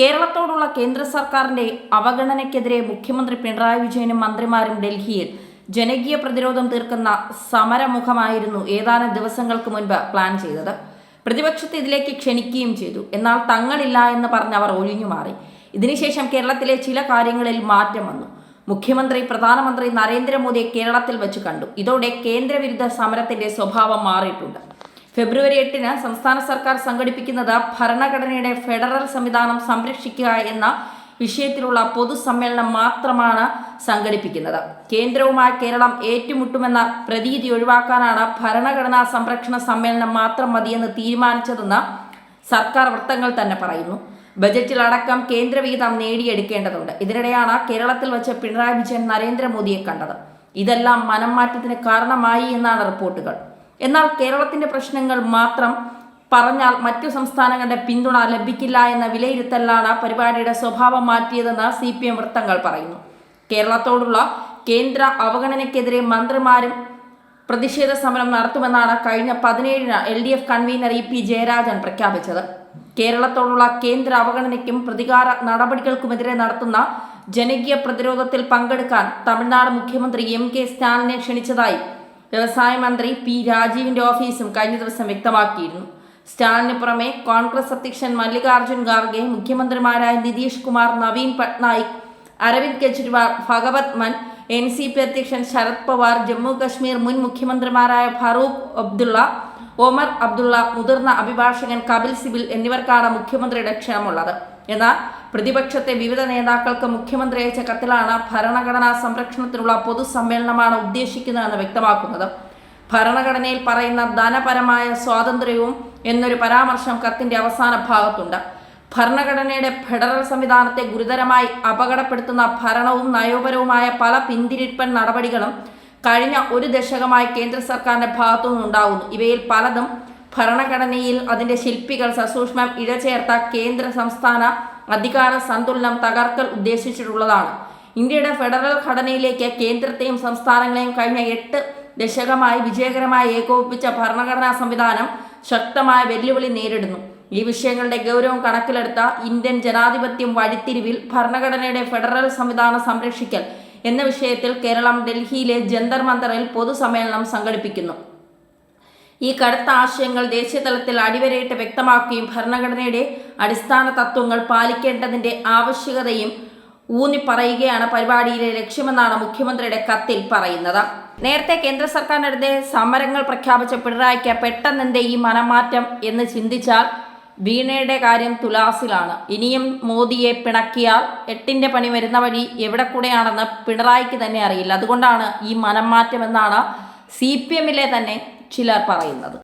കേരളത്തോടുള്ള കേന്ദ്ര സർക്കാരിന്റെ അവഗണനയ്ക്കെതിരെ മുഖ്യമന്ത്രി പിണറായി വിജയനും മന്ത്രിമാരും ഡൽഹിയിൽ ജനകീയ പ്രതിരോധം തീർക്കുന്ന സമരമുഖമായിരുന്നു ഏതാനും ദിവസങ്ങൾക്ക് മുൻപ് പ്ലാൻ ചെയ്തത്. പ്രതിപക്ഷത്തെ ഇതിലേക്ക് ക്ഷണിക്കുകയും ചെയ്തു. എന്നാൽ തങ്ങളില്ല എന്ന് പറഞ്ഞ് അവർ ഒഴിഞ്ഞു മാറി. ഇതിനുശേഷം കേരളത്തിലെ ചില കാര്യങ്ങളിൽ മാറ്റം വന്നു. മുഖ്യമന്ത്രി പ്രധാനമന്ത്രി നരേന്ദ്രമോദിയെ കേരളത്തിൽ വെച്ച് കണ്ടു. ഇതോടെ കേന്ദ്രവിരുദ്ധ സമരത്തിന്റെ സ്വഭാവം മാറിയിട്ടുണ്ട്. ഫെബ്രുവരി എട്ടിന് സംസ്ഥാന സർക്കാർ സംഘടിപ്പിക്കുന്നത് ഭരണഘടനയുടെ ഫെഡറൽ സംവിധാനം സംരക്ഷിക്കുക എന്ന വിഷയത്തിലുള്ള പൊതുസമ്മേളനം മാത്രമാണ് സംഘടിപ്പിക്കുന്നത്. കേന്ദ്രവുമായി കേരളം ഏറ്റുമുട്ടുമെന്ന പ്രതീതി ഒഴിവാക്കാനാണ് ഭരണഘടനാ സംരക്ഷണ സമ്മേളനം മാത്രം മതിയെന്ന് തീരുമാനിച്ചതെന്ന് സർക്കാർ വൃത്തങ്ങൾ തന്നെ പറയുന്നു. ബജറ്റിൽ അടക്കം കേന്ദ്രവിഹിതം നേടിയെടുക്കേണ്ടതുണ്ട്. ഇതിനിടെയാണ് കേരളത്തിൽ വെച്ച് പിണറായി വിജയൻ നരേന്ദ്രമോദിയെ കണ്ടത്. ഇതെല്ലാം മനം മാറ്റത്തിന് കാരണമായി എന്നാണ് റിപ്പോർട്ടുകൾ. എന്നാൽ കേരളത്തിന്റെ പ്രശ്നങ്ങൾ മാത്രം പറഞ്ഞാൽ മറ്റു സംസ്ഥാനങ്ങളുടെ പിന്തുണ ലഭിക്കില്ല എന്ന വിലയിരുത്തലാണ് പരിപാടിയുടെ സ്വഭാവം മാറ്റിയതെന്ന് സി പി എം വൃത്തങ്ങൾ പറയുന്നു. കേരളത്തോടുള്ള കേന്ദ്ര അവഗണനയ്ക്കെതിരെ മന്ത്രിമാരും പ്രതിഷേധ സമരം നടത്തുമെന്നാണ് കഴിഞ്ഞ പതിനേഴിന് L D F convener E P Jayarajan പ്രഖ്യാപിച്ചത്. കേരളത്തോടുള്ള കേന്ദ്ര അവഗണനയ്ക്കും പ്രതികാര നടപടികൾക്കുമെതിരെ നടത്തുന്ന ജനകീയ പ്രതിരോധത്തിൽ പങ്കെടുക്കാൻ തമിഴ്നാട് മുഖ്യമന്ത്രി എം കെ സ്റ്റാലിനെ ക്ഷണിച്ചതായി വ്യവസായ മന്ത്രി പി രാജീവിന്റെ ഓഫീസും കഴിഞ്ഞ ദിവസം വ്യക്തമാക്കിയിരുന്നു. സ്റ്റാലിന് പുറമെ കോൺഗ്രസ് അധ്യക്ഷൻ മല്ലികാർജുൻ ഖാർഗെ മുഖ്യമന്ത്രിമാരായ നിതീഷ് കുമാർ നവീൻ പട്നായിക് അരവിന്ദ് കെജ്രിവാൾ ഭഗവത് മൻ എൻ സി പി അധ്യക്ഷൻ ശരത് പവാർ ജമ്മു കശ്മീർ മുൻ മുഖ്യമന്ത്രിമാരായ ഫറൂഖ് അബ്ദുള്ള ഒമർ അബ്ദുള്ള മുതിർന്ന അഭിഭാഷകൻ കപിൽ സിബിൽ എന്നിവർക്കാണ് മുഖ്യമന്ത്രിയുടെ ക്ഷണമുള്ളത് എന്നാൽ പ്രതിപക്ഷത്തെ വിവിധ നേതാക്കൾക്ക് മുഖ്യമന്ത്രി അയച്ച കത്തിലാണ് ഭരണഘടനാ സംരക്ഷണത്തിനുള്ള പൊതുസമ്മേളനമാണ് ഉദ്ദേശിക്കുന്നതെന്ന് വ്യക്തമാക്കുന്നത്. ഭരണഘടനയിൽ പറയുന്ന ധനപരമായ സ്വാതന്ത്ര്യവും എന്നൊരു പരാമർശം കത്തിന്റെ അവസാന ഭാഗത്തുണ്ട്. ഭരണഘടനയുടെ ഫെഡറൽ സംവിധാനത്തെ ഗുരുതരമായി അപകടപ്പെടുത്തുന്ന ഭരണവും നയപരവുമായ പല പിന്തിരിപ്പൻ നടപടികളും കഴിഞ്ഞ ഒരു ദശകമായി കേന്ദ്ര സർക്കാരിന്റെ ഭാഗത്തു നിന്നുണ്ടാകുന്നു ഇവയിൽ പലതും ഭരണഘടനയിൽ അതിന്റെ ശില്പികൾ സസൂക്ഷ്മം ഇഴചേർത്ത കേന്ദ്ര സംസ്ഥാന അധികാര സന്തുലനം തകർക്കൽ ഉദ്ദേശിച്ചിട്ടുള്ളതാണ്. ഇന്ത്യയുടെ ഫെഡറൽ ഘടനയിലേക്ക് കേന്ദ്രത്തെയും സംസ്ഥാനങ്ങളെയും കഴിഞ്ഞ എട്ട് ദശകമായി വിജയകരമായി ഏകോപിപ്പിച്ച ഭരണഘടനാ സംവിധാനം ശക്തമായ വെല്ലുവിളി നേരിടുന്നു. ഈ വിഷയങ്ങളുടെ ഗൗരവം കണക്കിലെടുത്ത ഇന്ത്യൻ ജനാധിപത്യം വഴിത്തിരിവിൽ ഭരണഘടനയുടെ ഫെഡറൽ സംവിധാനം സംരക്ഷിക്കൽ എന്ന വിഷയത്തിൽ കേരളം ഡൽഹിയിലെ ജന്തർ മന്ദറിൽ പൊതുസമ്മേളനം സംഘടിപ്പിക്കുന്നു. ഈ കടുത്ത ആശയങ്ങൾ ദേശീയതലത്തിൽ അടിവരയിട്ട് വ്യക്തമാക്കുകയും ഭരണഘടനയുടെ അടിസ്ഥാന തത്വങ്ങൾ പാലിക്കേണ്ടതിന്റെ ആവശ്യകതയും ഊന്നി പറയുകയാണ് പരിപാടിയിലെ ലക്ഷ്യമെന്നാണ് മുഖ്യമന്ത്രിയുടെ കത്തിൽ പറയുന്നത്. നേരത്തെ കേന്ദ്ര സർക്കാരിനെതിരെ സമരങ്ങൾ പ്രഖ്യാപിച്ച പിണറായിക്ക് പെട്ടെന്നെന്തേ ഈ മനമാറ്റം എന്ന് ചിന്തിച്ചാൽ വീണയുടെ കാര്യം തുലാസിലാണ്. ഇനിയും മോദിയെ പിണക്കിയാൽ എട്ടിന്റെ പണി വരുന്ന വഴി എവിടെ കൂടെയാണെന്ന് പിണറായിക്ക് തന്നെ അറിയില്ല. അതുകൊണ്ടാണ് ഈ മനംമാറ്റം എന്നാണ് സി പി എമ്മിലെ തന്നെ ചിലർ പറയുന്നത്.